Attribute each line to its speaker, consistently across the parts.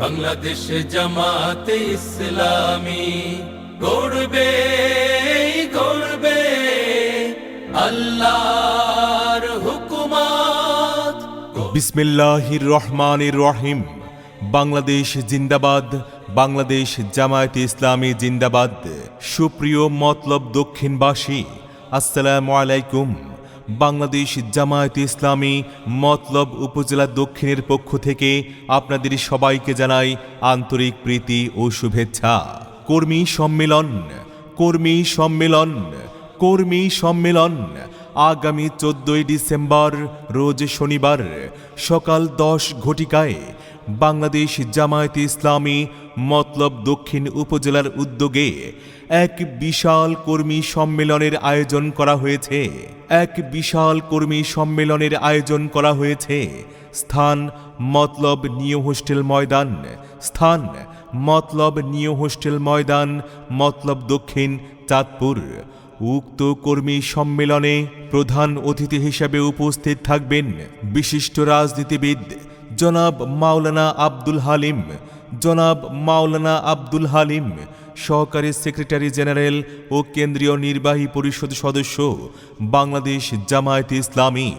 Speaker 1: বাংলাদেশ জামাতে ইসলামী গড়বে গড়বে। আল্লাহর হুকুমাত
Speaker 2: বিসমিল্লাহির রহমানির রহিম। বাংলাদেশ জিন্দাবাদ, বাংলাদেশ জামায়াত ইসলামী জিন্দাবাদ। সুপ্রিয় মতলব দক্ষিণবাসী, আসসালামু আলাইকুম। বাংলাদেশ জামায়াত ইসলামী মতলব উপজেলা দক্ষিণের পক্ষ থেকে আপনাদের সবাইকে জানাই আন্তরিক প্রীতি ও শুভেচ্ছা। কর্মী সম্মেলন কর্মী সম্মেলন কর্মী সম্মেলন আগামী চোদ্দই ডিসেম্বর, রোজ শনিবার, সকাল দশ ঘটিকায় বাংলাদেশ জামায়াত ইসলামী মতলব দক্ষিণ উপজেলার উদ্যোগে এক বিশাল কর্মী সম্মেলনের আয়োজন করা হয়েছে। এক বিশাল কর্মী সম্মেলনের আয়োজন করা হয়েছে। স্থান মতলব নিউ হোস্টেল ময়দান, স্থান মতলব নিউ হোস্টেল ময়দান, মতলব দক্ষিণ চাঁদপুর। উক্ত কর্মী সম্মেলনে প্রধান অতিথি হিসেবে উপস্থিত থাকবেন বিশিষ্ট রাজনীতিবিদ জনাব মাওলানা আব্দুল হালিম। জনাব মাওলানা আব্দুল হালিম, সহকারী সেক্রেটারি জেনারেল ও কেন্দ্রীয় নির্বাহী পরিষদ সদস্য, বাংলাদেশ জামায়াত ইসলামী।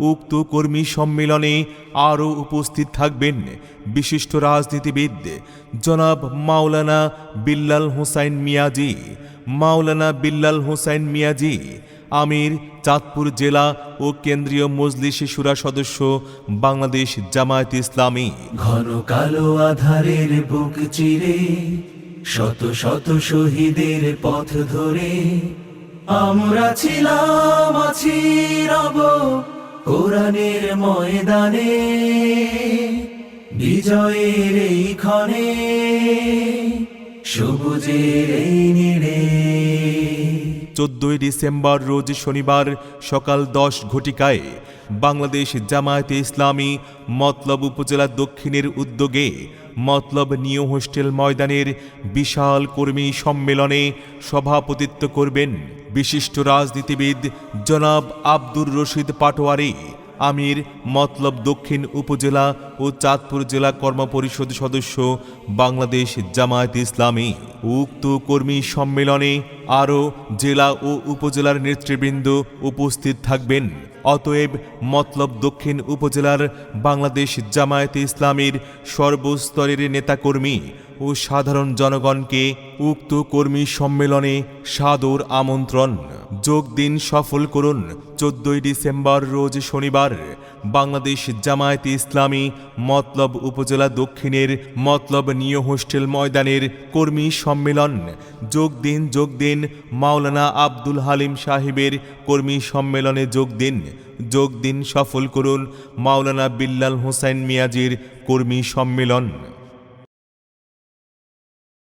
Speaker 2: উক্ত কর্মী সম্মেলনে আরও উপস্থিত থাকবেন বিশিষ্ট রাজনীতিবিদ জনাব মাওলানা বিল্লাল হোসাইন মিয়াজি, মাওলানা বিল্লাল হোসাইন মিয়াজি, আমির চাঁদপুর জেলা ও কেন্দ্রীয় মজলিসে সুরা সদস্য বাংলাদেশ জামায়াত ইসলামী।
Speaker 1: ঘন কালো আধারের বুক চিরে, শত শত শহীদের পথ ধরে, আমরা ছিলাম, আছি রব কোরআনের ময়দানে, বিজয়ের এই ক্ষণে, সবুজের এই নিড়ে।
Speaker 2: চোদ্দই ডিসেম্বর রোজ শনিবার সকাল দশ ঘটিকায় বাংলাদেশ জামায়াতে ইসলামী মতলব উপজেলা দক্ষিণের উদ্যোগে মতলব নিউ হোস্টেল ময়দানের বিশাল কর্মী সম্মেলনে সভাপতিত্ব করবেন বিশিষ্ট রাজনীতিবিদ জনাব আব্দুর রশিদ পাটোয়ারি, আমির, মতলব দক্ষিণ উপজেলা ও চাঁদপুর জেলা কর্মপরিষদ সদস্য, বাংলাদেশ জামায়াত ইসলামী। উক্ত কর্মী সম্মেলনে আরও জেলা ও উপজেলার নেতৃবৃন্দ উপস্থিত থাকবেন। অতএব মতলব দক্ষিণ উপজেলার বাংলাদেশ জামায়াত ইসলামীর সর্বস্তরের নেতাকর্মী ও সাধারণ জনগণকে উক্ত কর্মী সম্মেলনে সাদর আমন্ত্রণ। যোগ দিন সফল করুন। চোদ্দই ডিসেম্বর রোজ শনিবার বাংলাদেশ জামায়াত ইসলামী মতলব উপজেলা দক্ষিণের মতলব নিয় হোস্টেল ময়দানের কর্মী সম্মেলন। যোগ দিন যোগ দিন মাওলানা আব্দুল হালিম সাহেবের কর্মী সম্মেলনে যোগ দিন। যোগ দিন সফল করুন মাওলানা বিল্লাল হোসাইন মিয়াজির কর্মী সম্মেলন।